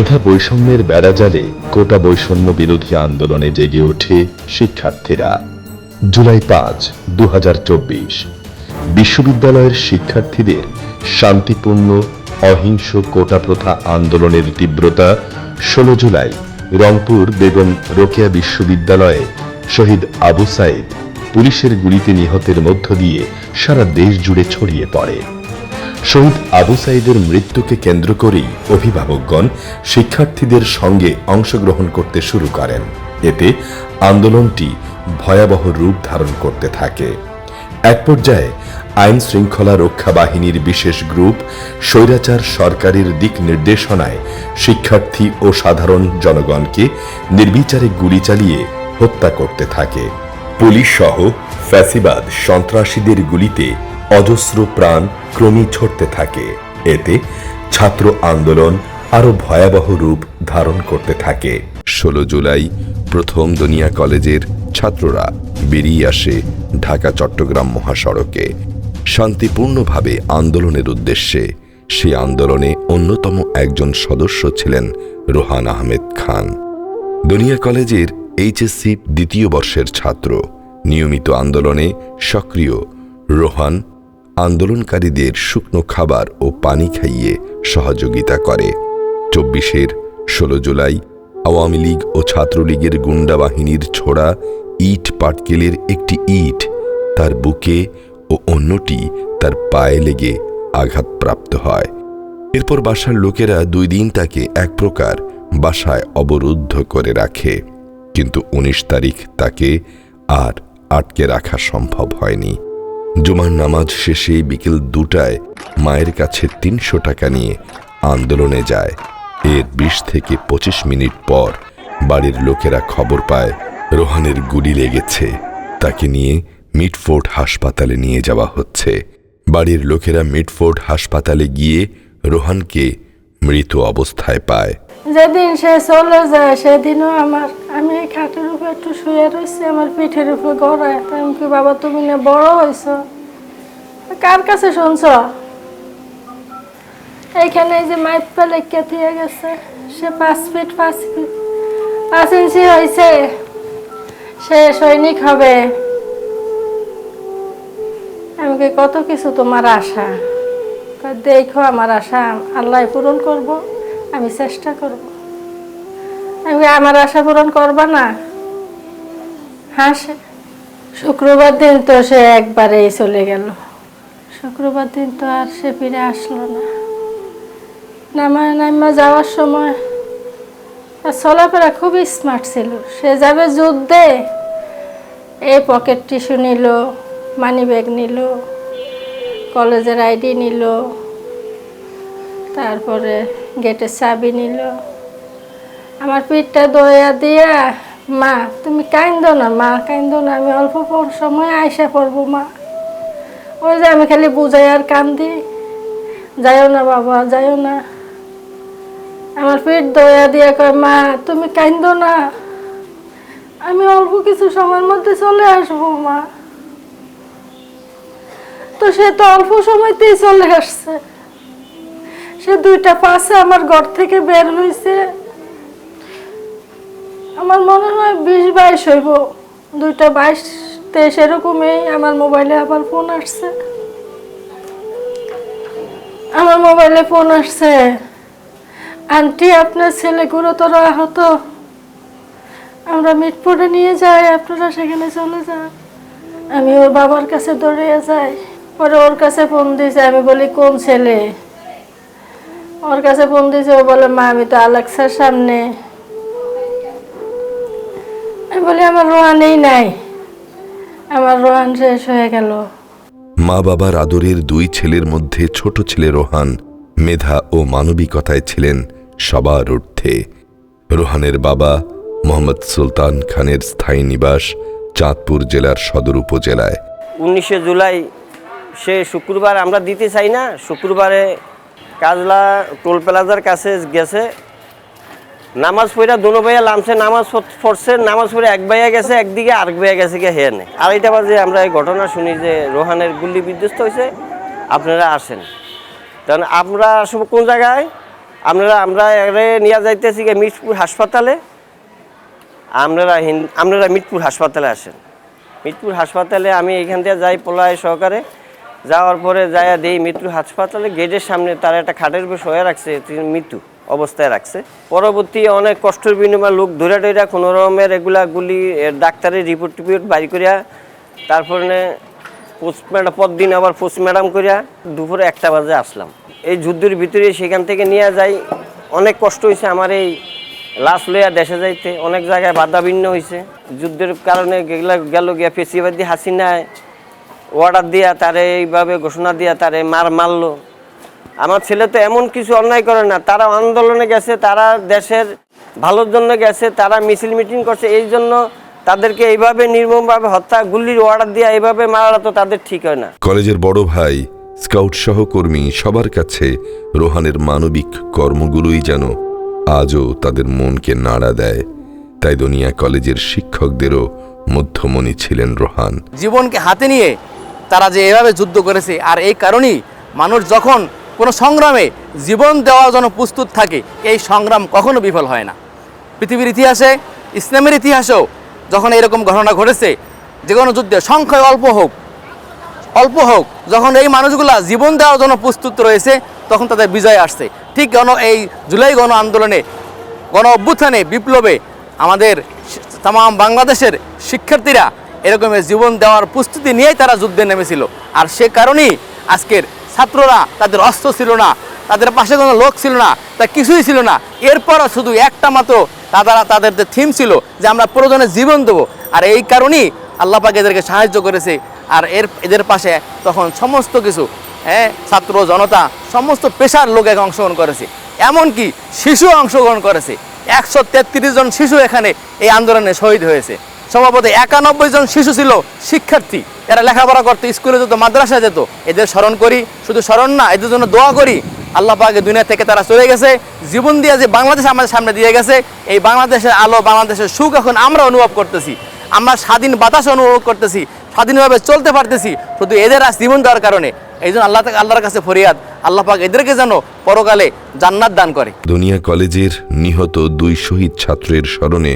মেধা বৈষম্যের বেড়াজালে কোটা বৈষম্য বিরোধী আন্দোলনে জেগে ওঠে শিক্ষার্থীরা। জুলাই পাঁচ দু বিশ্ববিদ্যালয়ের শিক্ষার্থীদের শান্তিপূর্ণ, অহিংস কোটা প্রথা আন্দোলনের তীব্রতা ষোলো জুলাই রংপুর বেগম রোকেয়া বিশ্ববিদ্যালয়ে শহীদ আবু সাইদ পুলিশের গুলিতে নিহতের মধ্য দিয়ে সারা দেশ জুড়ে ছড়িয়ে পড়ে। শহীদ আবু সাইদের মৃত্যুকে কেন্দ্র করেই অভিভাবকগণ শিক্ষার্থীদের সঙ্গে অংশগ্রহণ করতে শুরু করেন। এতে আন্দোলনটি ভয়াবহ রূপ ধারণ করতে থাকে। এক পর্যায়ে আইন শৃঙ্খলা রক্ষা বাহিনীর বিশেষ গ্রুপ স্বৈরাচার সরকারের দিক নির্দেশনায় শিক্ষার্থী ও সাধারণ জনগণকে নির্বিচারে গুলি চালিয়ে হত্যা করতে থাকে। পুলিশ সহ ফ্যাসিবাদ সন্ত্রাসীদের গুলিতে অজস্র প্রাণ ক্রমেই ছড়তে থাকে। এতে ছাত্র আন্দোলন আরও ভয়াবহ রূপ ধারণ করতে থাকে। ষোলো জুলাই প্রথম দুনিয়া কলেজের ছাত্ররা বেরিয়ে আসে ঢাকা, চট্টগ্রাম মহাসড়কে। শান্তিপূর্ণভাবে আন্দোলনের উদ্দেশ্যে সেই আন্দোলনে অন্যতম একজন সদস্য ছিলেন রোহান আহমেদ খান। দুনিয়া কলেজের এইচএসসি দ্বিতীয় বর্ষের ছাত্র। নিয়মিত আন্দোলনে সক্রিয় রোহান আন্দোলনকারীদের শুকনো খাবার ও পানি খাইয়ে সহযোগিতা করে। চব্বিশের ষোলো জুলাই আওয়ামী লীগ ও ছাত্রলীগের গুন্ডা বাহিনীর ছোড়া ইট পাটকেলের একটি ইট তার বুকে ও অন্যটি তার পায়ে লেগে আঘাতপ্রাপ্ত হয়। এরপর বাসার লোকেরা দুই দিন তাকে এক প্রকার বাসায় অবরুদ্ধ করে রাখে। কিন্তু ১৯ তারিখ তাকে আর আটকে রাখা সম্ভব হয়নি। জুমার নামাজ শেষে বিকেল দুটায় মায়ের কাছে তিনশো টাকা নিয়ে আন্দোলনে যায়। এর বিশ থেকে পঁচিশ মিনিট পর বাড়ির লোকেরা খবর পায়, রোহানের গুলি লেগেছে। তাকে নিয়ে মিটফোর্ড হাসপাতালে নিয়ে যাওয়া হচ্ছে। বাড়ির লোকেরা মিটফোর্ড হাসপাতালে গিয়ে রোহানকে মৃত অবস্থায় পায়। যেদিন সে চলে যায়, সেদিনও আমার, আমি এই খাটের উপর একটু শুয়ে রয়েছি আমার পিঠের উপর গড়ায়। আমি বাবা, তুমি না বড় হয়েছ কার কাছে শুনছ? এইখানে এই যে মাইপ পেলেকে দিয়ে গেছে, সে পাঁচ ফিট পাঁচ ফিট, পাঁচ ইঞ্চি হয়েছে সে সৈনিক হবে। আমি কি কত কিছু তোমার আশা? দেখো আমার আশা, আল্লাহ পূরণ করব, আমি চেষ্টা করব। আমি আমার আশা পূরণ করবা না। হাসে শুক্রবার দিন তো সে একবারেই চলে গেল। শুক্রবার দিন তো আর সে ফিরে আসলো না। নামা নামা যাওয়ার সময় আর চলাফেরা খুবই স্মার্ট ছিল। সে যাবে যুদ্ধে। এই পকেট টিস্যু নিল মানি ব্যাগ নিল। কলেজের আইডি নিল, তারপরে গেটের চাবি নিল। আমার পিঠটা দয়া দিয়া, মা, তুমি কাইন্দ না, মা, কাইন্দ না, আমি অল্প সময় আয়সা পড়ব, মা। ওই যে আমি খালি বুঝাই আর কান্দি, যাইও না বাবা, যাইও না। আমার পিঠ দয়া দিয়া কয়, মা, তুমি কাইন্দ না, আমি অল্প কিছু সময়ের মধ্যে চলে আসব, মা। তো সে তো অল্প সময়তেই চলে আসছে। সে দুইটা পাশে আমার ঘর থেকে বের হয়েছে আমার মনে হয় বিশ বাইশ হইব। দুইটা বাইশ, তেইশ এরকমই আমার মোবাইলে আবার ফোন আসছে। আমার মোবাইলে ফোন আসছে। আন্টি, আপনার ছেলে গুরুতর আহত। আমরা মিটপুরে নিয়ে যাই, আপনারা সেখানে চলে যান। আমি ওর বাবার কাছে দৌড়িয়ে যাই। পরে ওর কাছে ফোন দিয়েছে আমি বলি কোন ছেলে? ওর কাছে ফোন দিয়েছে ও বলে মা আমি তো আলেক্সার সামনে। আমি বলি আমার রোহানেই নাই। আমার রোহান শেষ হয়ে গেল। মা বাবার আদরের দুই ছেলের মধ্যে ছোট ছেলে রোহান মেধা ও মানবিকতায় ছিলেন সবার ঊর্ধ্বে। রোহানের বাবা মোহাম্মদ সুলতান খানের স্থায়ী নিবাস চাঁদপুর জেলার সদর উপজেলায়। উনিশে জুলাই সে শুক্রবার আমরা দিতে চাই না, শুক্রবারে কাজলা টোল প্লাজার কাছে গেছে। নামাজ পড়া দুনো ভাইয়া লামছে, নামাজ পড়- পড়ছে, নামাজ পড়ে এক ভাইয়া গেছে, একদিকে আরেক ভাইয়া গেছে গিয়ে হেয়ে নেই আড়াইটা বাজে আমরা এই ঘটনা শুনি যে রোহানের গুল্লি বিধ্বস্ত হয়েছে, আপনারা আসেন। কারণ আমরা আসব কোন জায়গায়? আপনারা, আমরা নিয়ে যাইতেছি গিয়ে মিরপুর হাসপাতালে। আপনারা আপনারা মিরপুর হাসপাতালে আসেন। মিরপুর হাসপাতালে আমি এখান থেকে যাই পোলায় সহকারে। যাওয়ার পরে যাইয়া দেই মৃত্যু হাসপাতালে, গেটের সামনে তার একটা খাটের উপর শোয়া রাখছে তিনি মৃত্যু অবস্থায় রাখছে। পরবর্তী অনেক কষ্টের বিনিময়ে লোক ধরে ধরে কোনো রকমের এগুলা গুলি ডাক্তারের রিপোর্ট টিপোর্ট বাড়ি করিয়া, তারপরে পোস্টম্যাডাম পরদিন আবার পোস্টম্যাডাম করিয়া দুপুরে একটা বাজে আসলাম। এই যুদ্ধের ভিতরে সেখান থেকে নিয়ে যাই। অনেক কষ্ট হয়েছে আমার এই লাশ লইয়া দেশে যাইতে। অনেক জায়গায় বাধা ভিন্ন হয়েছে যুদ্ধের কারণে গেলা, গেল গিয়া ফেসিবাদী হাসিনায় অর্ডার দিয়া তারে এইভাবে ঘোষণা দিয়া তারে মার মারলো। আমার ছেলে তো এমন কিছু অন্যায় করে না তারা আন্দোলনে গেছে তারা দেশের ভালোর জন্য গেছে তারা মিছিল মিটিং করছে এই জন্য তাদেরকে এইভাবে নির্মমভাবে হত্যা গুলির অর্ডার দিয়া এইভাবে মারা তো তাদের ঠিক হয় না। কলেজের বড় ভাই স্কাউট সহকর্মী সবার কাছে রোহানের মানবিক কর্মগুলোই যেন আজও তাদের মনকে নাড়া দেয়। তাই দুনিয়া কলেজের শিক্ষকদেরও মধ্যমণি ছিলেন রোহান। জীবনকে হাতে নিয়ে তারা যে এভাবে যুদ্ধ করেছে, আর এই কারণেই মানুষ যখন কোনো সংগ্রামে জীবন দেওয়ার জন্য প্রস্তুত থাকে, এই সংগ্রাম কখনো বিফল হয় না। পৃথিবীর ইতিহাসে, ইসলামের ইতিহাসেও যখন এরকম ঘটনা ঘটেছে, যে কোনো যুদ্ধে সংখ্যায় অল্প হোক অল্প হোক, যখন এই মানুষগুলা জীবন দেওয়ার জন্য প্রস্তুত রয়েছে, তখন তাদের বিজয় আসছে। ঠিক গণ, এই জুলাই গণ আন্দোলনে, গণ অভ্যুত্থানে বিপ্লবে আমাদের তাম, বাংলাদেশের শিক্ষার্থীরা এরকমের জীবন দেওয়ার প্রস্তুতি নিয়েই তারা যুদ্ধে নেমেছিল। আর সে কারণেই আজকের ছাত্ররা তাদের অস্ত্র ছিল না, তাদের পাশে কোনো লোক ছিল না, তা কিছুই ছিল না। এরপরও শুধু একটা মাত্র তারা তাদের যে থিম ছিল যে আমরা প্রয়োজনে জীবন দেবো। আর এই কারণেই আল্লাহ পাক এদেরকে সাহায্য করেছে। আর এর, এদের পাশে তখন সমস্ত কিছু হ্যাঁ ছাত্র, জনতা, সমস্ত পেশার লোক এক অংশগ্রহণ করেছে। এমনকি শিশু অংশগ্রহণ করেছে। একশো তেত্রিশ জন শিশু এখানে এই আন্দোলনে শহীদ হয়েছে। সম্ভবত একানব্বই জন শিশু ছিল শিক্ষার্থী। এরা লেখাপড়া করতো, স্কুলে যেত, মাদ্রাসায় যেত। এদের স্মরণ করি, শুধু স্মরণ না, এদের জন্য দোয়া করি। আল্লাহ পাকে দুনিয়া থেকে তারা চলে গেছে। জীবন দিয়ে যে বাংলাদেশ আমাদের সামনে দিয়ে গেছে, এই বাংলাদেশের আলো, বাংলাদেশের সুখ এখন আমরা অনুভব করতেছি। আমরা স্বাধীন বাতাস অনুভব করতেছি, স্বাধীনভাবে চলতে পারতেছি, শুধু এদের আজ জীবন দেওয়ার কারণে। এই জন্য আল্লাহ আল্লাহর কাছে ফরিয়াদ, আল্লাহ পাক এদেরকে যেন পরকালে জান্নাত দান করে। দুনিয়া কলেজের নিহত দুই শহীদ ছাত্রের স্মরণে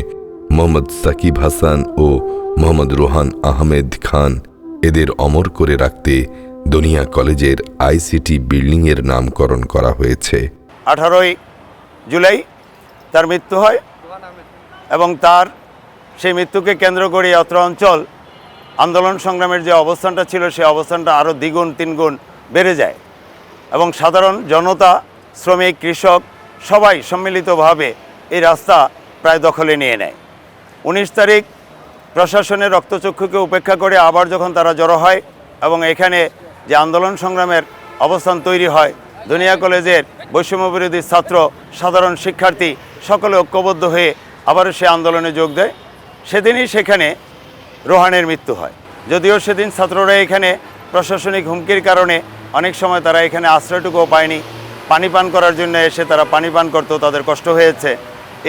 মোহাম্মদ সাকিব হাসান ও মোহাম্মদ রোহান আহমেদ খান এদের অমর করে রাখতে দুনিয়া কলেজের আইসিটি বিল্ডিংয়ের নামকরণ করা হয়েছে। আঠারোই জুলাই তার মৃত্যু হয় এবং তার সেই মৃত্যুকে কেন্দ্র করে অত্র অঞ্চল আন্দোলন সংগ্রামের যে অবস্থানটা ছিল সেই অবস্থানটা আরও দ্বিগুণ, তিনগুণ বেড়ে যায় এবং সাধারণ জনতা, শ্রমিক, কৃষক সবাই সম্মিলিতভাবে এই রাস্তা প্রায় দখলে নিয়ে নেয়। উনিশ তারিখ প্রশাসনের রক্তচক্ষুকে উপেক্ষা করে আবার যখন তারা জড়ো হয় এবং এখানে যে আন্দোলন সংগ্রামের অবস্থান তৈরি হয়, দুনিয়া কলেজের বৈষম্য বিরোধী ছাত্র, সাধারণ শিক্ষার্থী সকলে ঐক্যবদ্ধ হয়ে আবারও সে আন্দোলনে যোগ দেয়। সেদিনই সেখানে রোহানের মৃত্যু হয়। যদিও সেদিন ছাত্ররা এখানে প্রশাসনিক হুমকির কারণে অনেক সময় তারা এখানে আশ্রয়টুকুও পায়নি। পানি পান করার জন্য এসে তারা পানি পান করতো, তাদের কষ্ট হয়েছে।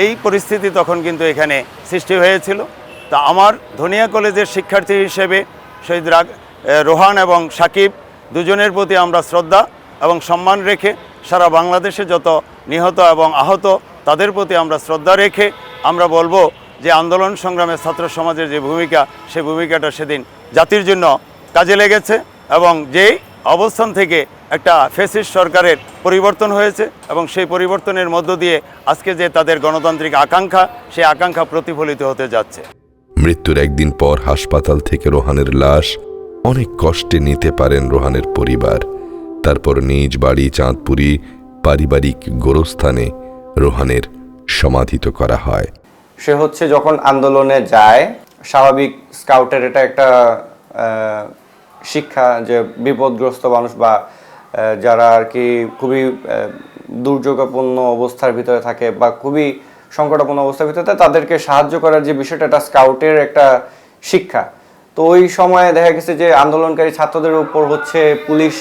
এই পরিস্থিতি তখন কিন্তু এখানে সৃষ্টি হয়েছিল। তা আমার ধনিয়া কলেজের শিক্ষার্থী হিসেবে শহীদ রাগ রোহান এবং সাকিব দুজনের প্রতি আমরা শ্রদ্ধা এবং সম্মান রেখে সারা বাংলাদেশে যত নিহত এবং আহত তাদের প্রতি আমরা শ্রদ্ধা রেখে আমরা বলব যে আন্দোলন সংগ্রামে ছাত্র সমাজের যে ভূমিকা সেই ভূমিকাটা সেদিন জাতির জন্য কাজে লেগেছে এবং যেই অবস্থান থেকে একটা ফেসিস সরকারের পরিবর্তন হয়েছে এবং সেই পরিবর্তনের মধ্য দিয়ে আজকে যে তাদের গণতান্ত্রিক আকাঙ্ক্ষা সেই আকাঙ্ক্ষা প্রতিফলিত হতে যাচ্ছে। মৃত্যুর একদিন পর হাসপাতাল থেকে রোহানের লাশ অনেক কষ্টে নিতে পারেন রোহানের পরিবার। তারপর নিজ বাড়ি চাঁদপুরি পারিবারিক গোরস্থানে রোহানের সমাধিত করা হয়। সে হচ্ছে যখন আন্দোলনে যায় স্বাভাবিক স্কাউটের এটা একটা শিক্ষা যে বিপদগ্রস্ত মানুষ বা যারা আর কি খুবই দুর্যোগপূর্ণ অবস্থার ভিতরে থাকে বা খুবই সংকটাপন্ন অবস্থার ভিতরে তাদেরকে সাহায্য করার যে বিষয়টা, এটা স্কাউটের একটা শিক্ষা। তো ওই সময়ে দেখা গেছে যে আন্দোলনকারী ছাত্রদের উপর হচ্ছে পুলিশ,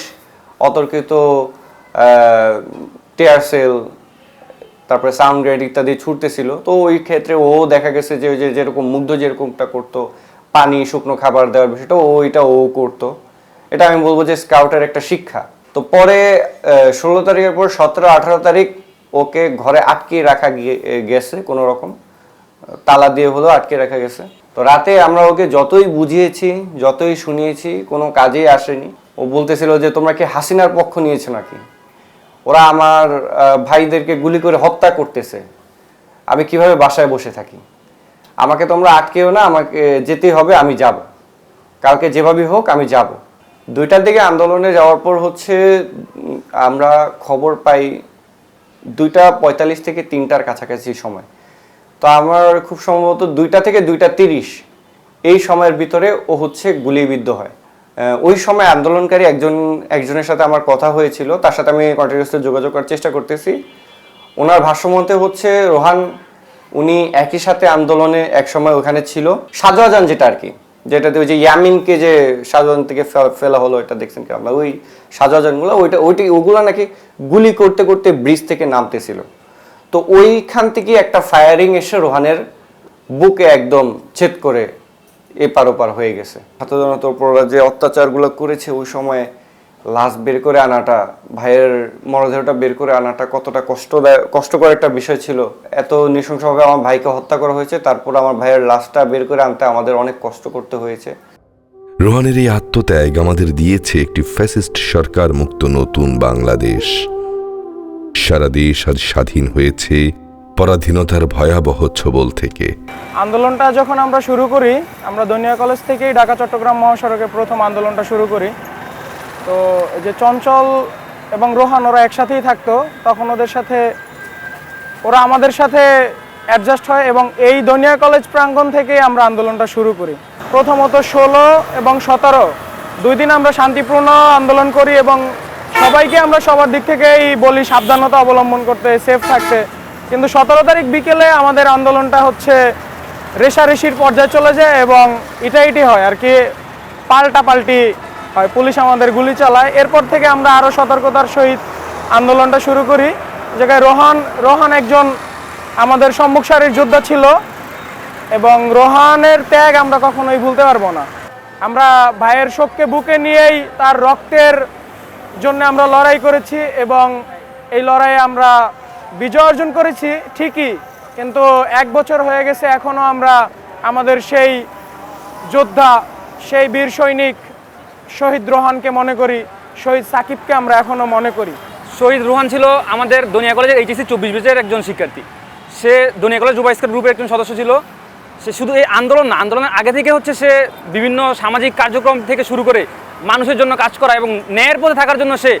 অতর্কিত টেয়ার সেল, তারপরে সাউন্ড গ্রেড ইত্যাদি ছুটতেছিল। তো ওই ক্ষেত্রে ও দেখা গেছে যে ওই যে যেরকম মুগ্ধ যেরকমটা করতো, পানি, শুকনো খাবার দেওয়ার বিষয়টা, ও এটা ও করতো। এটা আমি বলব যে স্কাউটের একটা শিক্ষা। তো পরে ষোলো তারিখের পর সতেরো, আঠারো তারিখ ওকে ঘরে আটকে রাখা গেছে কোনো রকম। তালা দিয়ে হলেও আটকে রাখা গেছে। তো রাতে আমরা ওকে যতই বুঝিয়েছি, যতই শুনিয়েছি, কোনো কাজেই আসেনি। ও বলতেছিল যে, তোমরা কি হাসিনার পক্ষ নিয়েছো নাকি? ওরা আমার ভাইদেরকে গুলি করে হত্যা করতেছে। আমি কীভাবে বাসায় বসে থাকি? আমাকে তোমরা আটকেও না, আমাকে যেতেই হবে, আমি যাব। কালকে যেভাবেই হোক, আমি যাব। দুইটার দিকে আন্দোলনে যাওয়ার পর হচ্ছে আমরা খবর পাই দুইটা পঁয়তাল্লিশ থেকে তিনটার কাছাকাছি সময়। তো আমার খুব সম্ভবত দুইটা থেকে দুইটা তিরিশ এই সময়ের ভিতরে ও হচ্ছে গুলিবিদ্ধ হয়। ওই সময় আন্দোলনকারী একজন, একজনের সাথে আমার কথা হয়েছিল, তার সাথে আমি কন্টিনিউসলি যোগাযোগ করার চেষ্টা করতেছি। ওনার ভাষ্যমতে হচ্ছে, রোহান, উনি একই সাথে আন্দোলনে এক সময় ওখানে ছিল। সাজোয়াজান যেটা আর কি। যেটাতে ওই যে ইয়ামিনকে যে সাজোয়ান থেকে ফেলা হলো, এটা দেখছেন কি আপনার? ওই সাজোয়াজানগুলো ওইটা ওইটি ওগুলো নাকি গুলি করতে করতে ব্রিজ থেকে নামতেছিল। তো ওইখান থেকে একটা ফায়ারিং এসে রোহানের বুকে একদম ছেদ করে এপার ওপার হয়ে গেছে। উপর যে অত্যাচারগুলো করেছে ওই সময় লাশ বের করে আনাটা ভাইয়ের মরদেহটা বের করে আনাটা কতটা কষ্টদায় কষ্টকর একটা বিষয় ছিল। এত নৃশংসভাবে আমার ভাইকে হত্যা করা হয়েছে তারপর আমার ভাইয়ের লাশটা বের করে আনতে আমাদের অনেক কষ্ট করতে হয়েছে। রোহানের এই আত্মত্যাগ আমাদের দিয়েছে একটি ফ্যাসিস্ট সরকার মুক্ত নতুন বাংলাদেশ। সারা দেশ আজ স্বাধীন হয়েছে পরাধীনতার ভয়াবহ ছবল থেকে। আন্দোলনটা যখন আমরা শুরু করি আমরা দনিয়া কলেজ থেকেই ঢাকা চট্টগ্রাম মহাসড়কে প্রথম আন্দোলনটা শুরু করি। তো যে চঞ্চল এবং রোহান, ওরা একসাথেই থাকতো। তখন ওদের সাথে ওরা আমাদের সাথে অ্যাডজাস্ট হয় এবং এই দনিয়া কলেজ প্রাঙ্গণ থেকেই আমরা আন্দোলনটা শুরু করি। প্রথমত ষোলো এবং সতেরো, দুই দিন আমরা শান্তিপূর্ণ আন্দোলন করি এবং সবাইকে আমরা সবার দিক থেকেই বলি সাবধানতা অবলম্বন করতে সেফ থাকতে। কিন্তু সতেরো তারিখ বিকেলে আমাদের আন্দোলনটা হচ্ছে রেশারেশির পর্যায়ে চলে যায় এবং ইটাইটি হয়। আর কি পাল্টা পাল্টি হয়, পুলিশ আমাদের গুলি চালায়। এরপর থেকে আমরা আরও সতর্কতার সহিত আন্দোলনটা শুরু করি। জায়গায় রোহান রোহান একজন আমাদের সম্মুখ সারির যোদ্ধা ছিল এবং রোহানের ত্যাগ আমরা কখনোই ভুলতে পারব না। আমরা ভাইয়ের শোককে বুকে নিয়েই তার রক্তের জন্য আমরা লড়াই করেছি এবং এই লড়াইয়ে আমরা বিজয় অর্জন করেছি, ঠিকই। কিন্তু এক বছর হয়ে গেছে এখনও আমরা আমাদের সেই যোদ্ধা, সেই বীর সৈনিক শহীদ রোহানকে মনে করি, শহীদ সাকিবকে আমরা এখনও মনে করি। শহীদ রোহান ছিল আমাদের দনিয়া কলেজের এইচএসসি চব্বিশ বেচের একজন শিক্ষার্থী। সে দনিয়া কলেজ স্কাউট গ্রুপের একজন সদস্য ছিল। সে শুধু এই আন্দোলন না, আন্দোলনের আগে থেকে হচ্ছে সে বিভিন্ন সামাজিক কার্যক্রম থেকে শুরু করে মানুষের জন্য কাজ করা এবং ন্যায়ের পথে থাকার জন্য সে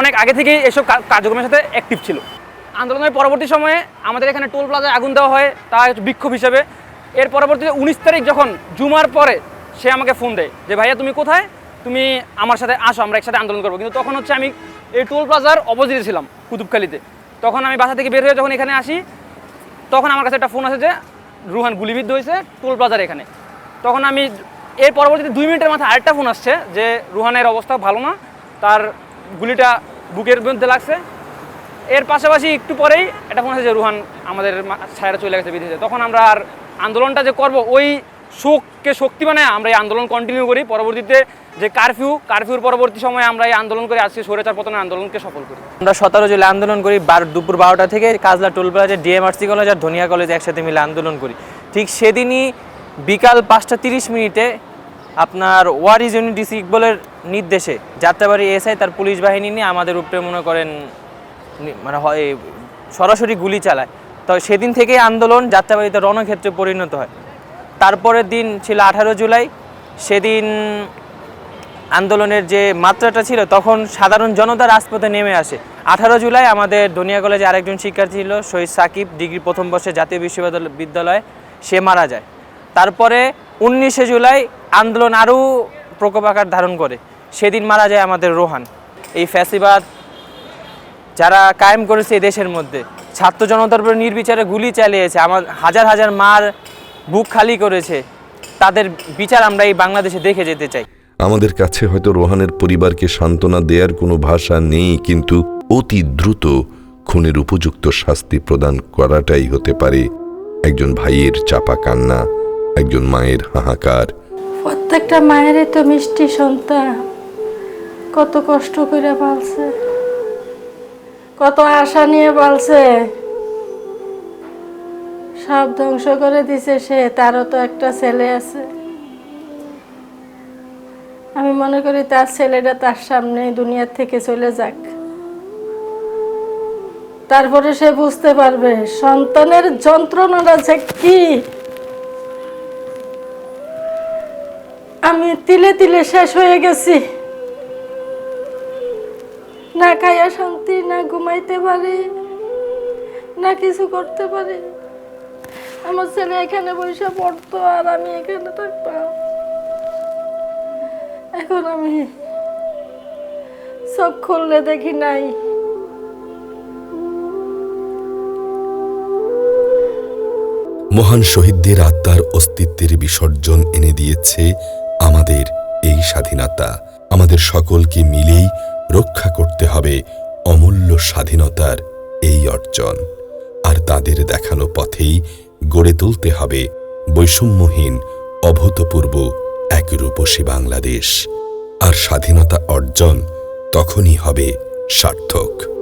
অনেক আগে থেকেই এসব কার্যক্রমের সাথে অ্যাক্টিভ ছিল। আন্দোলনের পরবর্তী সময়ে আমাদের এখানে টোল প্লাজায় আগুন দেওয়া হয়, তা বিক্ষোভ হিসেবে। এর পরবর্তীতে উনিশ তারিখ যখন জুমার পরে সে আমাকে ফোন দেয় যে, ভাইয়া, তুমি কোথায়? তুমি আমার সাথে আসো, আমরা একসাথে আন্দোলন করব। কিন্তু তখন হচ্ছে আমি এই টোল প্লাজার অপোজিটে ছিলাম, কুতুবখালিতে। তখন আমি বাসা থেকে বের হয়ে যখন এখানে আসি, তখন আমার কাছে একটা ফোন আছে যে, রুহান গুলিবিদ্ধ হয়েছে টোল প্লাজার এখানে। তখন আমি এর পরবর্তীতে দুই মিনিটের মাথায় আরেকটা ফোন আসছে যে, রুহানের অবস্থা ভালো না, তার গুলিটা বুকের মধ্যে লাগছে। এর পাশাপাশি একটু পরেই একটা ফোন আছে যে, রুহান আমাদের ছায়ারা চলে গেছে বিদেশে। তখন আমরা আর আন্দোলনটা যে করব, ওই শোককে শক্তি বানায় আমরা এই আন্দোলন কন্টিনিউ করি। পরবর্তীতে যে কারফিউ, কারফিউর পরবর্তী সময়ে আমরা এই আন্দোলন করে আজকে স্বৈরাচার পতনের আন্দোলনকে সফল করি। আমরা সতেরো জুলাই আন্দোলন করি, বার দুপুর বারোটা থেকে Kajla toll plaza DMRC college আর ধনিয়া কলেজ একসাথে মিলে আন্দোলন করি। ঠিক সেদিনই বিকাল পাঁচটা তিরিশ মিনিটে আপনার ওয়ারিজ ইউনিটি ইকবলের নির্দেশে যাত্রাবাড়ি এসআই তার পুলিশ বাহিনী নিয়ে আমাদের উপরে মনে করেন মানে হয় সরাসরি গুলি চালায়। তো সেদিন থেকেই আন্দোলন যাত্রাবাড়িতে রণক্ষেত্রে পরিণত হয়। তারপরের দিন ছিল আঠারো জুলাই, সেদিন আন্দোলনের যে মাত্রাটা ছিল, তখন সাধারণ জনতা রাজপথে নেমে আসে। আঠারো জুলাই আমাদের দনিয়া কলেজে আরেকজন শিক্ষার্থী ছিল শহীদ সাকিব, ডিগ্রি প্রথম বর্ষে জাতীয় বিশ্ববিদ্যালয় বিদ্যালয়ে সে মারা যায়। তারপরে উনিশে জুলাই আন্দোলন আরও প্রকোপ আকার ধারণ করে। সেদিন মারা যায় আমাদের রোহান। এই ফ্যাসিবাদ যারা কায়েম করেছে এই দেশের মধ্যে, ছাত্র জনতার উপরে নির্বিচারে গুলি চালিয়েছে, আমার হাজার হাজার মার বুক খালি করেছে, তাদের বিচার আমরা এই বাংলাদেশে দেখে যেতে চাই। আমাদের কাছে হয়তো রোহানের পরিবারকে সান্ত্বনা দেওয়ার কোনো ভাষা নেই, কিন্তু অতি দ্রুত খুনের উপযুক্ত শাস্তি প্রদান করাটাই হতে পারে। একজন ভাইয়ের চাপা কান্না, একজন মায়ের হাহাকার। প্রত্যেকটা মায়েরই তো মিষ্টি সন্তান। কত কষ্ট করে পালছে। কত আশা নিয়ে পালছে। সব ধ্বংস করে দিছে সে, তারও তো একটা ছেলে আছে। আমি মনে করি তার ছেলেটা তার সামনে দুনিয়ার থেকে চলে যাক। তারপরে সে বুঝতে পারবে সন্তানের যন্ত্রণাটা যে কি। আমি তিলে তিলে শেষ হয়ে গেছি। না খাইয়া শান্তি, না ঘুমাইতে পারি, না কিছু করতে পারি। আমার ছেলে এখানে বসে পড়তো আর আমি এখানে থাকতাম। এখন আমি সব খুললে দেখি নাই। মহান শহীদদের আত্মার অস্তিত্বের বিসর্জন এনে দিয়েছে আমাদের এই স্বাধীনতা। আমাদের সকলকে মিলেই রক্ষা করতে হবে অমূল্য স্বাধীনতার এই অর্জন। আর তাদের দেখানো পথেই গড়ে তুলতে হবে বৈষম্যহীন, অভূতপূর্ব এক রূপসী বাংলাদেশ। আর স্বাধীনতা অর্জন তখনই হবে সার্থক।